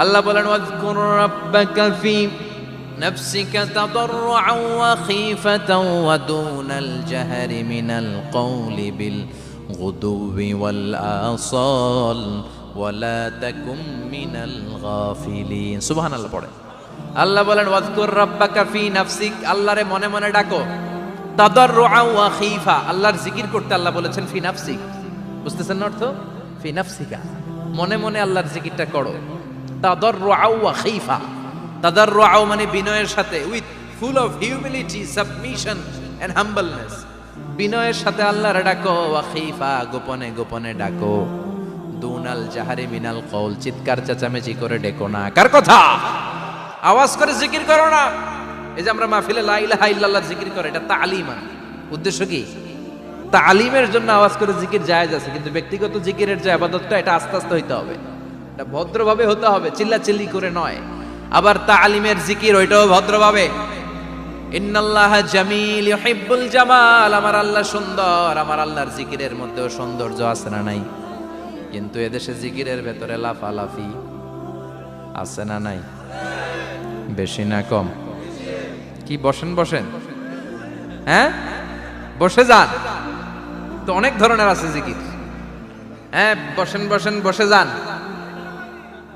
আল্লাহ বলেন, ওয়াজকুর রাব্বাকা ফি নাফসিকা তাদাররুআ ওয়া খীফাতাও ওয়া দুনাল জাহরি মিনাল কওলি বিল গুদুবি ওয়াল আসাল ওয়ালা তাকুম মিনাল গাফিলিন। সুবহানাল্লাহ পড়ে। আল্লাহ বলেন, ওয়াজকুর রাব্বাকা ফি নাফসিক, আল্লাহরে মনে মনে ডাকো। তাদাররুআ ওয়া খিফা, আল্লাহর জিকির করতে আল্লাহ বলেছেন, ফি নাফসিক। বুঝতেছেন না অর্থ? ফি নাফসিকা। মনে মনে আল্লাহর জিকিরটা করো। তাদাররুআ ওয়া খীফা। তাদাররুআ মানে বিনয়ের সাথে, with full of humility, submission and humbleness বিনয়ের সাথে আল্লাহর ডাকো, ওয়া গোপনে গোপনে ডাকো। দুনাল জাহারি মিনাল কওল, চিৎকার চেঁচামেচি করে ডেকো না। কার কথা? আওয়াজ করে জিকির করো না। এই যে আমরা মাহফিলে লা ইলাহা ইল্লাল্লাহ জিকির করে, এটা তালিমান উদ্দেশ্য কি? তালিমের জন্য আওয়াজ করে জিকির জায়েজ আছে, কিন্তু ব্যক্তিগত জিকিরের যে আবাদতটা, এটা আস্তে আস্তে হইতে হবে। এটা ভদ্রভাবে হতে হবে চিল্লা চিল্লি করে নয়। আবার তালিমের জিকির, ওইটাও ভদ্রভাবে। জামিল জামাল, আমার আল্লাহ সুন্দর, আমার জিকিরের মধ্যেও সৌন্দর্য আছে না নাই? কিন্তু এদেশে জিকিরের ভেতরে লাফালাফি আছে না নাই? বেশি না কম? কি, বসেন বসেন। হ্যাঁ? বসে যান। তো অনেক ধরনের আছে জিকির। হ্যাঁ বসেন বসেন, বসে যান।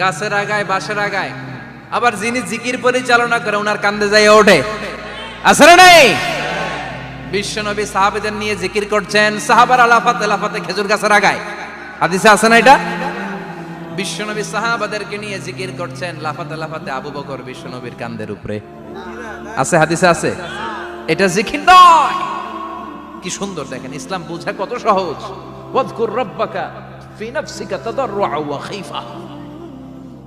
গাছের আগায়, বাঁশের আগায়। আবার যিনি জিকির পরিচালনা করে ওনার কান্দে যাই ওঠে। না নাই? বিশ্বনবী সাহাবেদের নিয়ে জিকির করছেন, সাহাবার আলাফাত আলাফাতে খেজুর গাছের আগায়। হাদিসে আছে না এটা? বিশ্বনবী সাহাবাদেরকে নিয়ে জিকির করছেন, লাফাতে লাফাতে আবু বকর বিশ্বনবীর কান্দের উপরে। আছে, হাদিসে আছে? এটা জিকির নয়। কি সুন্দর দেখেন, ইসলাম বোঝা কত সহজ। ওয়াজকুর রাব্বাকা ফি নাফসিকা তাদাররুআ ওয়া খাইফা।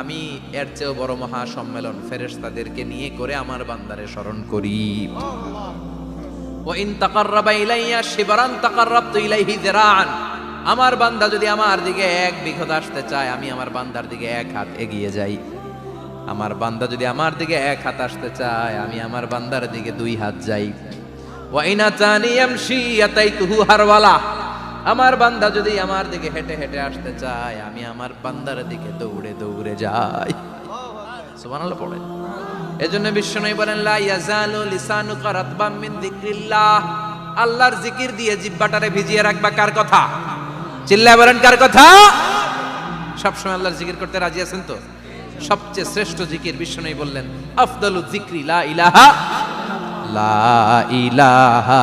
আমি এর চেয়েও বড় মহা সম্মেলন ফেরেশতাদেরকে নিয়ে করে আমার বান্দারে স্মরণ করি। ওয়াইন তাকাররাবা ইলাইয়া শিবরান তাকাররাবতু ইলাইহি যিরাআন। আমার বান্দা যদি আমার দিকে এক বিঘত আসতে চায়, আমি আমার বান্দার দিকে এক হাত এগিয়ে যাই। আমার বান্দা যদি আমার দিকে এক হাত আসতে চায়, আমি আমার বান্দার দিকে দুই হাত যাই। ওয়াইনা তানি ইয়ামশি ইয়াতাইতুহু হারওয়ালা। আমার বান্দা যদি আমার দিকে হেঁটে হেঁটে আসতে চায়, আমি আমার বান্দার দিকে দৌড়ে দৌড়ে যাই সুবহানাল্লাহ পড়ে। এজন্য বলেন, লা ইয়াজালু লিসানুকা রাতবাম মিন আল্লাহর জিকির দিয়ে জিহ্বাটারে ভিজিয়ে রাখবা কার কথা? চিল্লায় বলেন, কার কথা? সবসময় আল্লাহর জিকির করতে রাজি আছেন তো? সবচেয়ে শ্রেষ্ঠ জিকির বিশ্বনবী বললেন, আফদালু যিকরি, লা ইলাহা লা ইলাহা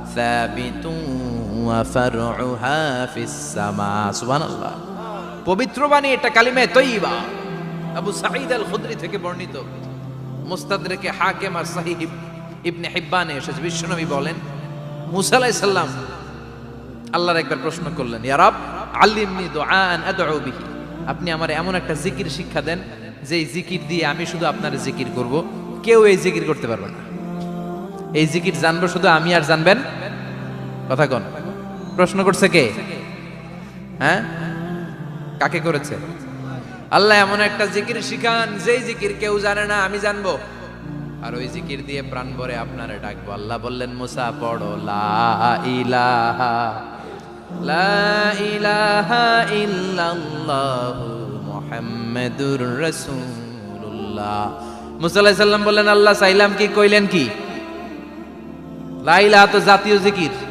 ثابت وفرعها في السماء سبحان الله পবিত্র বাণী এটা কালিমে তৈবা আবু সাঈদ আল খুদরি থেকে বর্ণিত মুস্তাদরেকে হাকিম আর সাহিহ ইবনে হিব্বানে এসেছে বিশ্বনবী বলেন মুসা আলাইহিস সালাম আল্লাহর একবার প্রশ্ন করলেন ইয়া রব আল্লিমনি দুআন আদউ বিহি আপনি আমার এমন একটা জিকির শিক্ষা দেন যে এই জিকির দিয়ে আমি শুধু আপনার জিকির করব কেউ এই জিকির করতে পারবে না এই জিকির জানবো শুধু আমি আর জানবেন কথা কোন। প্রশ্ন করছে কে? হ্যাঁ? কাকে করেছে? আল্লাহ এমন একটা জিকির শিখান, যেই জিকির কেউ জানে না, আমি জানব। আর ওই জিকির দিয়ে প্রাণ ভরে আপনারে ডাকবো। আল্লাহ বললেন, মুসা, পড়ো, লা ইলাহা লা ইলাহা মুসা বললেন, আল্লাহ চাইলাম কি, কইলেন কি? লা ইলাহা তো জাতীয় জিকির।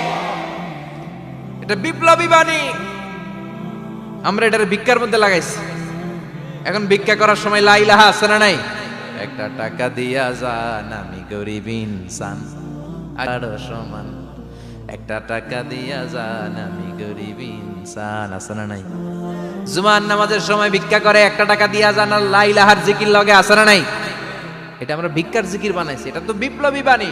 এটা বিপ্লবী বাণী। আমরা এটার ভিক্ষার মধ্যে লাগাইছি। এখন ভিক্ষা করার সময় লা ইলাহা আছে না নাই? একটা টাকা দিয়া যান, আমি গরিব ইনসান। আর সমান। একটা টাকা দিয়া যান, আমি গরিব ইনসান। আছে না নাই? জুমান নামাজের সময় ভিক্ষা করে, একটা টাকা দিয়া যান আর লা ইলাহার জিকির লগে, আছে না নাই? এটা আমরা ভিক্ষার জিকির বানাইছি। এটা তো বিপ্লবী বাণী।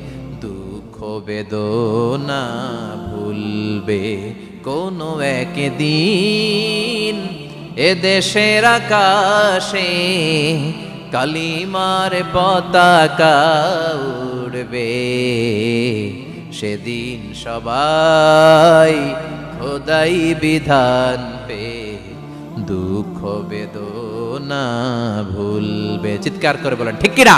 বেদনা ভুলবে কোনো একদিন। এ দেশের আকাশে কালিমার পতাকা উড়বে। সেদিন সবাই খোদাই বিধান পে, দুঃখ বেদনা ভুলবে। চিৎকার করে বলেন, ঠিক কিনা?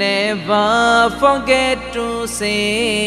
never forget to say.